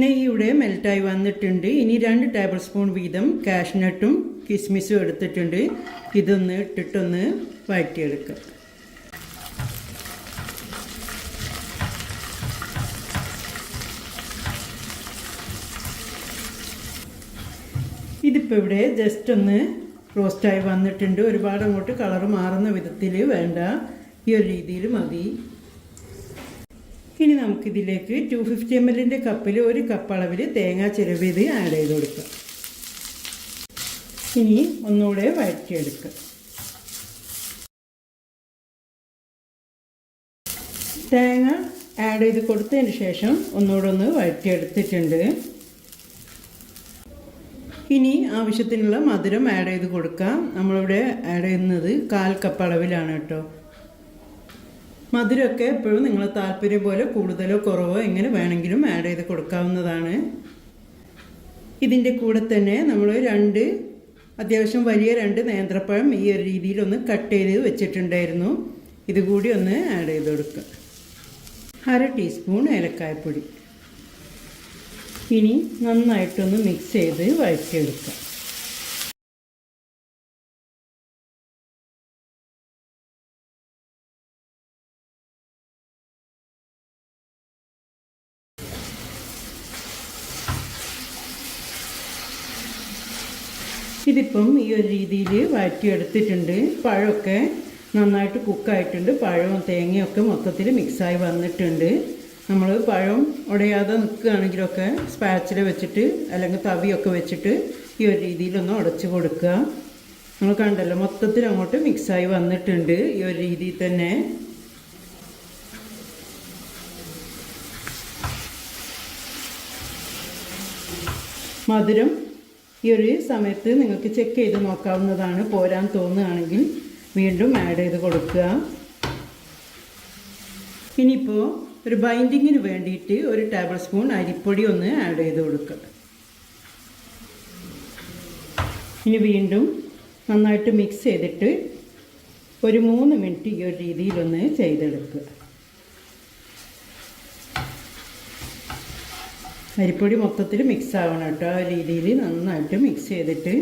നെയ്യ് ഇവിടെ മെൽറ്റായി വന്നിട്ടുണ്ട്. ഇനി രണ്ട് ടേബിൾ സ്പൂൺ വീതം കാഷ്നട്ടും കിസ്മിസും എടുത്തിട്ടുണ്ട്. ഇതൊന്ന് ഇട്ടിട്ടൊന്ന് വഴറ്റിയെടുക്കാം. ഇതിപ്പോൾ ഇവിടെ ജസ്റ്റ് ഒന്ന് റോസ്റ്റായി വന്നിട്ടുണ്ട്. ഒരുപാട് അങ്ങോട്ട് കളർ മാറുന്ന വിധത്തിൽ വേണ്ട. ഈ ഒരു രീതിയിൽ മതി. ഇനി നമുക്കിതിലേക്ക് ടു ഫിഫ്റ്റി എം എല്ലിന്റെ കപ്പിൽ ഒരു കപ്പ് അളവിൽ തേങ്ങ ചിരവിയത് ആഡ് ചെയ്ത് കൊടുക്കുക ഇനി ഒന്നുകൂടെ വഴറ്റിയെടുക്കുക തേങ്ങ ആഡ് ചെയ്ത് കൊടുത്തതിന് ശേഷം ഒന്നുകൂടെ ഒന്ന് വഴറ്റിയെടുത്തിട്ടുണ്ട്. ഇനി ആവശ്യത്തിനുള്ള മധുരം ആഡ് ചെയ്ത് കൊടുക്കാം. നമ്മളിവിടെ ആഡ് ചെയ്യുന്നത് കാൽ കപ്പ് അളവിലാണ് കേട്ടോ. മധുരമൊക്കെ എപ്പോഴും നിങ്ങൾ താല്പര്യം പോലെ കൂടുതലോ കുറവോ എങ്ങനെ വേണമെങ്കിലും ആഡ് ചെയ്ത് കൊടുക്കാവുന്നതാണ്. ഇതിന്റെ കൂടെ തന്നെ നമ്മൾ രണ്ട് അത്യാവശ്യം വലിയ രണ്ട് നേന്ത്രപ്പഴം ഈ ഒരു രീതിയിൽ ഒന്ന് കട്ട് ചെയ്ത് വെച്ചിട്ടുണ്ടായിരുന്നു. ഇതുകൂടി ഒന്ന് ആഡ് ചെയ്ത് കൊടുക്കുക അര ടീസ്പൂൺ ഏലക്കായപ്പൊടി. ഇനി നന്നായിട്ടൊന്ന് മിക്സ് ചെയ്ത് വഴറ്റിയെടുക്കാം. ഇതിപ്പം ഈ ഒരു രീതിയിൽ വഴറ്റിയെടുത്തിട്ടുണ്ട്. പഴമൊക്കെ നന്നായിട്ട് കുക്കായിട്ടുണ്ട്. പഴവും തേങ്ങയൊക്കെ മൊത്തത്തിൽ മിക്സായി വന്നിട്ടുണ്ട്. നമ്മൾ പഴം ഉടയാതെ നിൽക്കുകയാണെങ്കിലൊക്കെ സ്പാച്ചിൽ വെച്ചിട്ട് അല്ലെങ്കിൽ തവിയൊക്കെ വെച്ചിട്ട് ഈ ഒരു രീതിയിലൊന്ന് ഉടച്ച് കൊടുക്കുക. നമ്മൾ കണ്ടല്ലോ മൊത്തത്തിൽ അങ്ങോട്ട് മിക്സായി വന്നിട്ടുണ്ട് ഈ ഒരു രീതിയിൽ തന്നെ. മധുരം ഈ ഒരു സമയത്ത് നിങ്ങൾക്ക് ചെക്ക് ചെയ്ത് നോക്കാവുന്നതാണ് പോരാൻ തോന്നുകയാണെങ്കിൽ വീണ്ടും ആഡ് ചെയ്ത് കൊടുക്കുക. ഇനിയിപ്പോൾ ഒരു ബൈൻഡിങ്ങിന് വേണ്ടിയിട്ട് ഒരു ടേബിൾ സ്പൂൺ അരിപ്പൊടി ഒന്ന് ആഡ് ചെയ്ത് കൊടുക്കുക. ഇനി വീണ്ടും നന്നായിട്ട് മിക്സ് ചെയ്തിട്ട് ഒരു മൂന്ന് മിനിറ്റ് ഈ ഒരു രീതിയിലൊന്ന് ചെയ്തെടുക്കുക. അരിപ്പൊടി മൊത്തത്തിൽ മിക്സ് ആവണം കേട്ടോ. ആ രീതിയിൽ നന്നായിട്ട് മിക്സ് ചെയ്തിട്ട്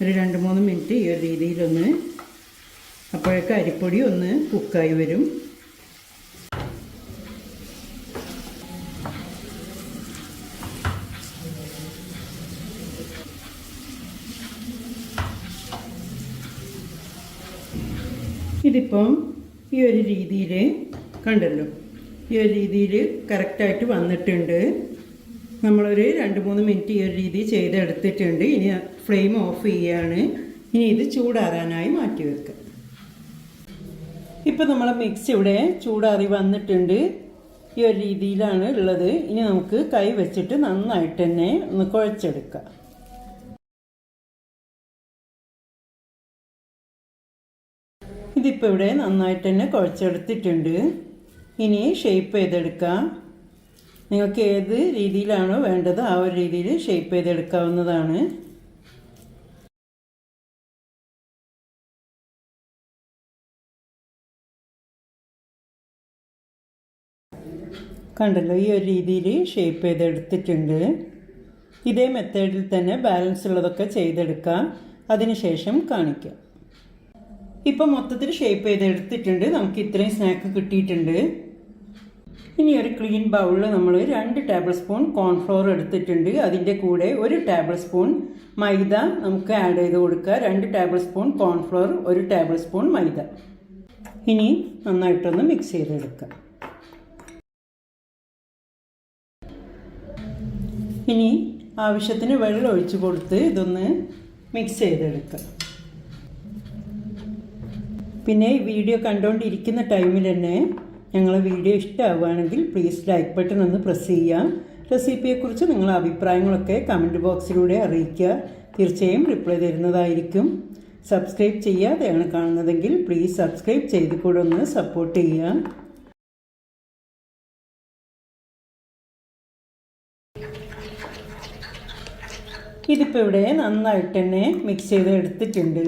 ഒരു രണ്ട് മൂന്ന് മിനിറ്റ് ഈ ഒരു രീതിയിലൊന്ന് അപ്പോഴേക്ക് അരിപ്പൊടി ഒന്ന് കുക്കായി വരും. ഇതിപ്പം ഈ ഒരു രീതിയിൽ കണ്ടല്ലോ. ഈ ഒരു രീതിയിൽ കറക്റ്റായിട്ട് വന്നിട്ടുണ്ട്. നമ്മളൊരു രണ്ട് മൂന്ന് മിനിറ്റ് ഈ ഒരു രീതി ചെയ്തെടുത്തിട്ടുണ്ട്. ഇനി ഫ്ലെയിം ഓഫ് ചെയ്യുകയാണ് ഇനി ഇത് ചൂടാറാനായി മാറ്റി വെക്കുക. ഇപ്പം നമ്മളെ മിക്സ് ഇവിടെ ചൂടാറി വന്നിട്ടുണ്ട്. ഈ ഒരു രീതിയിലാണ് ഉള്ളത്. ഇനി നമുക്ക് കൈ വെച്ചിട്ട് നന്നായിട്ട് തന്നെ ഒന്ന് കുഴച്ചെടുക്കാം. ഇതിപ്പോൾ ഇവിടെ നന്നായിട്ട് തന്നെ കുഴച്ചെടുത്തിട്ടുണ്ട്. ഇനി ഷേപ്പ് ചെയ്തെടുക്കാം. നിങ്ങൾക്ക് ഏത് രീതിയിലാണോ വേണ്ടത് ആ ഒരു രീതിയിൽ ഷേപ്പ് ചെയ്തെടുക്കാവുന്നതാണ്. കണ്ടല്ലോ ഈ ഒരു രീതിയിൽ ഷേപ്പ് ചെയ്തെടുത്തിട്ടുണ്ട്. ഇതേ മെത്തേഡിൽ തന്നെ ബാലൻസ് ഉള്ളതൊക്കെ ചെയ്തെടുക്കാം. അതിനുശേഷം കാണിക്കാം. ഇപ്പം മൊത്തത്തിൽ ഷേപ്പ് ചെയ്തെടുത്തിട്ടുണ്ട്. നമുക്ക് ഇത്രയും സ്നാക്ക് കിട്ടിയിട്ടുണ്ട്. ഇനി ഒരു ക്ലീൻ ബൗളിൽ നമ്മൾ രണ്ട് ടേബിൾ സ്പൂൺ കോൺഫ്ലോർ എടുത്തിട്ടുണ്ട്. അതിന്റെ കൂടെ ഒരു ടേബിൾ സ്പൂൺ മൈദ നമുക്ക് ആഡ് ചെയ്ത് കൊടുക്കുക. രണ്ട് ടേബിൾ സ്പൂൺ കോൺഫ്ലോർ ഒരു ടേബിൾ സ്പൂൺ മൈദ. ഇനി നന്നായിട്ടൊന്ന് മിക്സ് ചെയ്തെടുക്കുക ഇനി ആവശ്യത്തിന് വെള്ളം ഒഴിച്ച് കൊടുത്ത് ഇതൊന്ന് മിക്സ് ചെയ്തെടുക്കുക പിന്നെ വീഡിയോ കണ്ടുകൊണ്ടിരിക്കുന്ന ടൈമിൽ തന്നെ ഞങ്ങളെ വീഡിയോ ഇഷ്ടമാവുകയാണെങ്കിൽ പ്ലീസ് ലൈക്ക് ബട്ടൺ ഒന്ന് പ്രസ് ചെയ്യുക. റെസിപ്പിയെക്കുറിച്ച് നിങ്ങളുടെ അഭിപ്രായങ്ങളൊക്കെ കമന്റ് ബോക്സിലൂടെ അറിയിക്കുക. തീർച്ചയായും റിപ്ലൈ തരുന്നതായിരിക്കും. സബ്സ്ക്രൈബ് ചെയ്യാതെയാണ് കാണുന്നതെങ്കിൽ പ്ലീസ് സബ്സ്ക്രൈബ് ചെയ്ത് കൂടെ ഒന്ന് സപ്പോർട്ട് ചെയ്യുക. ഇതിപ്പോൾ ഇവിടെ നന്നായിട്ട് തന്നെ മിക്സ് ചെയ്ത് എടുത്തിട്ടുണ്ട്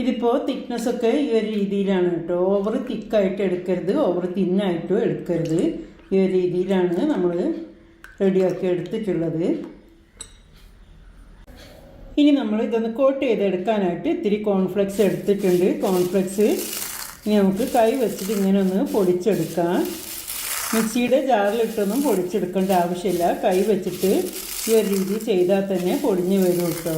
ഇതിപ്പോൾ തിക്നെസ് ഒക്കെ ഈ ഒരു രീതിയിലാണ് കേട്ടോ. ഓവർ തിക്കായിട്ട് എടുക്കരുത് ഓവർ തിന്നായിട്ടും എടുക്കരുത്. ഈ ഒരു രീതിയിലാണ് നമ്മൾ റെഡിയാക്കി എടുത്തിട്ടുള്ളത്. ഇനി നമ്മൾ ഇതൊന്ന് കോട്ട് ചെയ്തെടുക്കാനായിട്ട് ഇത്തിരി കോൺഫ്ലെക്സ് എടുത്തിട്ടുണ്ട്. കോൺഫ്ലെക്സ് ഇനി നമുക്ക് കൈ വെച്ചിട്ട് ഇങ്ങനെ ഒന്ന് പൊടിച്ചെടുക്കാം. മിക്സിയുടെ ജാറിലിട്ടൊന്നും പൊടിച്ചെടുക്കേണ്ട ആവശ്യമില്ല. കൈ വെച്ചിട്ട് ഈ ഒരു രീതി ചെയ്താൽ തന്നെ പൊടിഞ്ഞ് വരും കേട്ടോ.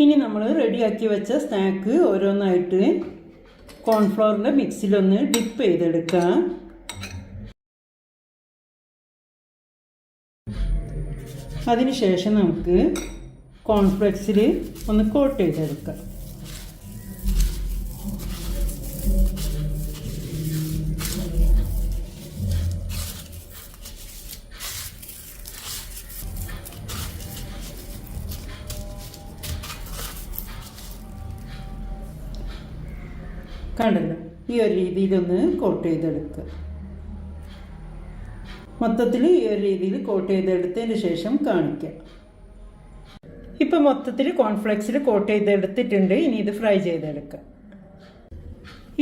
ഇനി നമ്മൾ റെഡിയാക്കി വെച്ച സ്നാക്ക് ഓരോന്നായിട്ട് കോൺഫ്ലവറിന്റെ മിക്സിലൊന്ന് ഡിപ്പ് ചെയ്തെടുക്കാം. അതിനുശേഷം നമുക്ക് കോൺഫ്ലെക്സിൽ ഒന്ന് കോട്ട് ചെയ്തെടുക്കാം. കണ്ടല്ലോ. ഈ ഒരു രീതിയിലൊന്ന് കോട്ട് ചെയ്തെടുക്കുക മൊത്തത്തിൽ ഈ ഒരു രീതിയിൽ കോട്ട് ചെയ്തെടുത്തതിന് ശേഷം കാണിക്കാം. ഇപ്പം മൊത്തത്തിൽ കോൺഫ്ലെക്സിൽ കോട്ട് ചെയ്തെടുത്തിട്ടുണ്ട്. ഇനി ഇത് ഫ്രൈ ചെയ്തെടുക്കുക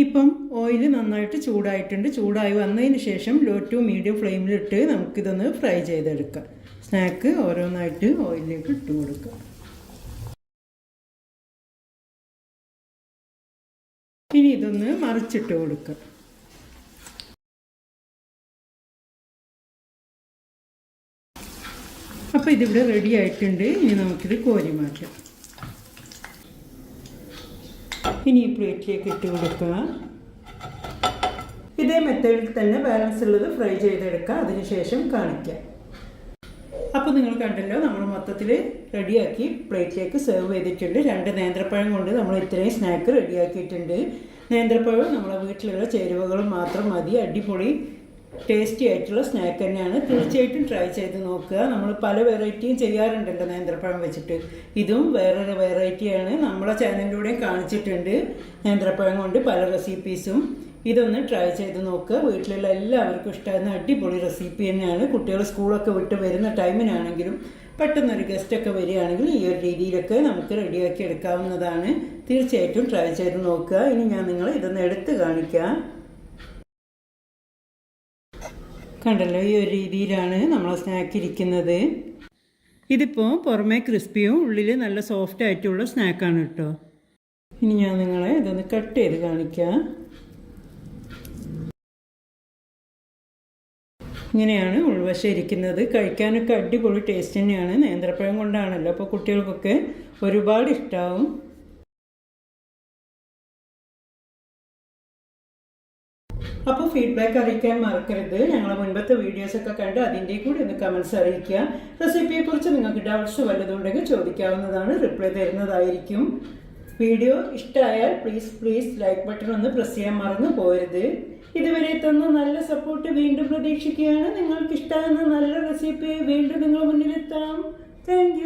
ഇപ്പം ഓയിൽ നന്നായിട്ട് ചൂടായിട്ടുണ്ട്. ചൂടായി വന്നതിന് ശേഷം ലോ ടു മീഡിയം ഫ്ലെയിമിലിട്ട് നമുക്കിതൊന്ന് ഫ്രൈ ചെയ്തെടുക്കാം. സ്നാക്ക് ഓരോന്നായിട്ട് ഓയിലിലേക്ക് ഇട്ട് കൊടുക്കാം. മറിച്ചിട്ട് കൊടുക്കുക അപ്പോൾ ഇതിവിടെ റെഡി ആയിട്ടുണ്ട്. ഇനി നമുക്കിത് കോരി മാറ്റാം. ഇനി ഈ പ്ലേറ്റിലേക്ക് ഇട്ട് കൊടുക്കുക. ഇതേ മെത്തേഡിൽ തന്നെ ബാലൻസ് ഉള്ളത് ഫ്രൈ ചെയ്തെടുക്കുക. അതിനുശേഷം കാണിക്കാം. അപ്പോൾ നിങ്ങൾ കണ്ടല്ലോ നമ്മൾ മൊത്തത്തിൽ റെഡിയാക്കി പ്ലേറ്റിലേക്ക് സെർവ് ചെയ്തിട്ടുണ്ട്. രണ്ട് നേന്ത്രപ്പഴം കൊണ്ട് നമ്മൾ ഇത്രയും സ്നാക്ക് റെഡിയാക്കിയിട്ടുണ്ട് നേന്ത്രപ്പഴം നമ്മളെ വീട്ടിലുള്ള ചേരുവകളും മാത്രം മതി. അടിപൊളി ടേസ്റ്റി ആയിട്ടുള്ള സ്നാക്ക് തന്നെയാണ്. തീർച്ചയായിട്ടും ട്രൈ ചെയ്ത് നോക്കുക. നമ്മൾ പല വെറൈറ്റിയും ചെയ്യാറുണ്ടല്ലോ നേന്ത്രപ്പഴം വെച്ചിട്ട്. ഇതും വേറൊരു വെറൈറ്റിയാണ് നമ്മളെ ചാനലിലൂടെയും കാണിച്ചിട്ടുണ്ട് നേന്ത്രപ്പഴം കൊണ്ട് പല റെസിപ്പീസും ഇതൊന്ന് ട്രൈ ചെയ്ത് നോക്കുക. വീട്ടിലുള്ള എല്ലാവർക്കും ഇഷ്ടമായിരുന്ന അടിപൊളി റെസിപ്പി തന്നെയാണ്. കുട്ടികൾ സ്കൂളൊക്കെ വിട്ട് വരുന്ന ടൈമിനാണെങ്കിലും പെട്ടെന്നൊരു ഗസ്റ്റൊക്കെ വരികയാണെങ്കിൽ ഈ ഒരു രീതിയിലൊക്കെ നമുക്ക് റെഡിയാക്കി എടുക്കാവുന്നതാണ്. തീർച്ചയായിട്ടും ട്രൈ ചെയ്ത് നോക്കുക. ഇനി ഞാൻ നിങ്ങൾ ഇതൊന്ന് എടുത്ത് കാണിക്കാം. കണ്ടല്ലോ ഈ ഒരു രീതിയിലാണ് നമ്മൾ സ്നാക്ക് ഇരിക്കുന്നത്. ഇതിപ്പോൾ പുറമേ ക്രിസ്പിയും ഉള്ളിൽ നല്ല സോഫ്റ്റ് ആയിട്ടുള്ള സ്നാക്കാണ് കേട്ടോ. ഇനി ഞാൻ നിങ്ങളെ ഇതൊന്ന് കട്ട് ചെയ്ത് കാണിക്കാം. ഇങ്ങനെയാണ് ഉൾവശം ഇരിക്കുന്നത്. കഴിക്കാനൊക്കെ അടിപൊളി ടേസ്റ്റ് തന്നെയാണ്. നേന്ത്രപ്പഴം കൊണ്ടാണല്ലോ. അപ്പോൾ കുട്ടികൾക്കൊക്കെ ഒരുപാട് ഇഷ്ടമാവും അപ്പോൾ ഫീഡ്ബാക്ക് അറിയിക്കാൻ മറക്കരുത്. ഞങ്ങളെ മുൻപത്തെ വീഡിയോസൊക്കെ കണ്ട് അതിന്റെ കൂടി ഒന്ന് കമൻസ് അറിയിക്കുക. റെസിപ്പിയെക്കുറിച്ച് നിങ്ങൾക്ക് ഡൗട്ട്സ് വല്ലതുണ്ടെങ്കിൽ ചോദിക്കാവുന്നതാണ്. റിപ്ലൈ തരുന്നതായിരിക്കും. വീഡിയോ ഇഷ്ടമായാൽ പ്ലീസ് പ്ലീസ് ലൈക്ക് ബട്ടൺ ഒന്ന് പ്രസ് ചെയ്യാൻ മറന്നു പോരുത്. ഇതുവരെ തന്ന നല്ല സപ്പോർട്ട് വീണ്ടും പ്രതീക്ഷിക്കുകയാണ്. നിങ്ങൾക്ക് ഇഷ്ടമാകുന്ന നല്ല റെസിപ്പി വീണ്ടും നിങ്ങൾ മുന്നിലെത്താം. താങ്ക്